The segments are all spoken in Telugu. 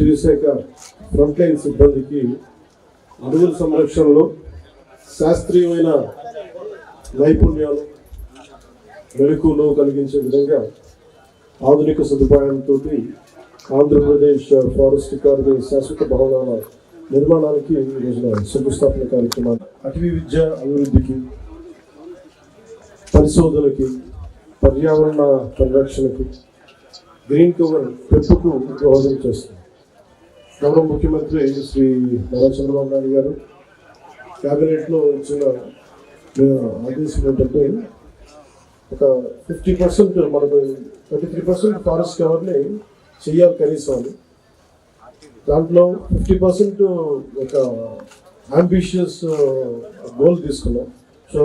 అటవీ శాఖ ఫ్రంట్ లైన్ సిబ్బందికి అడవుల సంరక్షణలో శాస్త్రీయమైన నైపుణ్యాలు మెలకులు కలిగించే విధంగా ఆధునిక సదుపాయాలతో ఆంధ్రప్రదేశ్ ఫారెస్ట్ అకాడమీ శాశ్వత భవనాల నిర్మాణానికి ఈ రోజున శంకుస్థాపన కార్యక్రమాలు. అటవీ విద్య అభివృద్ధికి పరిశోధనకి పర్యావరణ పరిరక్షణకు గ్రీన్ కవర్ పెంపుకు దోహదం చేస్తుంది గౌరవ ముఖ్యమంత్రి శ్రీ నారా చంద్రబాబు నాయుడు గారు క్యాబినెట్లో ఇచ్చిన ఆదేశం ఏంటంటే ఒక ఫిఫ్టీ పర్సెంట్ మనకు థర్టీ త్రీ పర్సెంట్ ఫారెస్ట్ కవర్ని చెయ్యాలి కనీసం అని. దాంట్లో ఫిఫ్టీ పర్సెంట్ ఒక అంబిషియస్ గోల్ తీసుకున్నాం. సో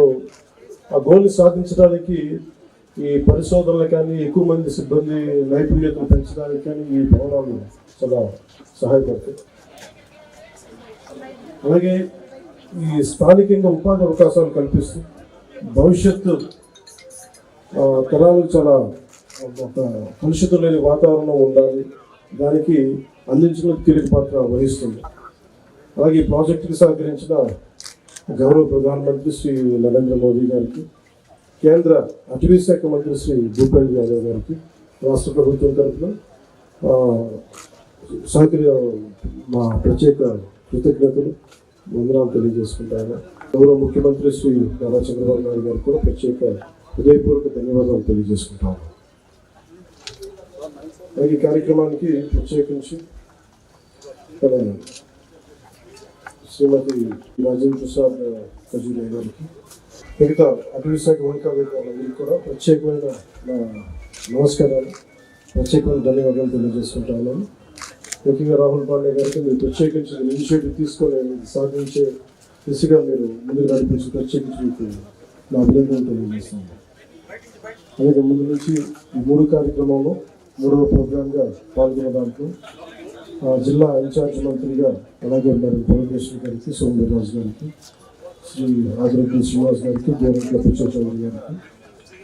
ఆ గోల్ని సాధించడానికి ఈ పరిశోధనలు కానీ ఎక్కువ మంది సిబ్బంది నైపుణ్యతను పెంచడానికి కానీ ఈ భవనాలు చాలా సహాయపడతాయి. అలాగే ఈ స్థానికంగా ఉపాధి అవకాశాలు కల్పిస్తూ భవిష్యత్తు తరాలకు చాలా ఒక కలుషితం లేని వాతావరణం ఉండాలి. దానికి అందించిన కీలక పాత్ర వహిస్తుంది. అలాగే ఈ ప్రాజెక్టుకి సహకరించిన గౌరవ ప్రధానమంత్రి శ్రీ నరేంద్ర మోదీ గారికి కేంద్ర అటవీ శాఖ మంత్రి శ్రీ భూపేంద్ర యాదవ్ గారికి రాష్ట్ర ప్రభుత్వం తరఫున సహకరి మా ప్రత్యేక కృతజ్ఞతలు వందనాలు తెలియజేసుకుంటాను. గౌరవ ముఖ్యమంత్రి శ్రీ నారా చంద్రబాబు నాయుడు గారికి కూడా ప్రత్యేక హృదయపూర్వక ధన్యవాదాలు తెలియజేసుకుంటాను. అలాగే ఈ కార్యక్రమానికి ప్రత్యేకించి శ్రీమతి రాజేంద్ర ప్రసాద్ ఖజూరియా గారికి మిగతా అటవీ శాఖ ఉన్నతాధికారులందరికీ కూడా ప్రత్యేకమైన నమస్కారాలు ప్రత్యేకమైన ధన్యవాదాలు తెలియజేసుకుంటా ఉన్నాను. ముఖ్యంగా రాహుల్ పాండే గారికి మీరు ప్రత్యేకించి ఇనిషియేటివ్ తీసుకొని సాధించే దిశగా మీరు ముందుకు నడిపించి ప్రత్యేకించి మీకు నా అభినందనలు తెలియజేస్తాను అలాగే ముందు నుంచి ఈ మూడు కార్యక్రమంలో మూడవ ప్రోగ్రాంగా పాల్గొన్న దాంట్లో ఆ, జిల్లా ఇన్ఛార్జ్ మంత్రిగా అలాగే మరి భువనేశ్వర్ గారికి సోమవీర్రాజు గారికి శ్రీ ఆదిరెడ్డి శ్రీనివాస్ గారికి గోరంట్ల చౌదరి గారికి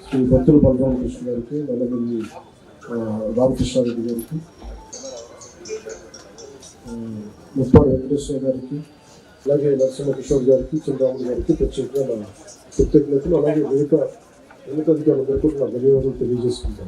శ్రీ భక్తుల బలరామకృష్ణ గారికి నల్లగల్లి రామకృష్ణారెడ్డి గారికి ఆ, ముప్పాడు వెంకటేశ్వర గారికి అలాగే నరసింహ కిషోర్ గారికి చంద్రరాముడు గారికి ప్రత్యేకంగా నా కృతజ్ఞతలు. అలాగే వెనుక ఉన్నతాధికారులందరికీ కూడా నా ధన్యవాదాలు తెలియజేసుకుంటాను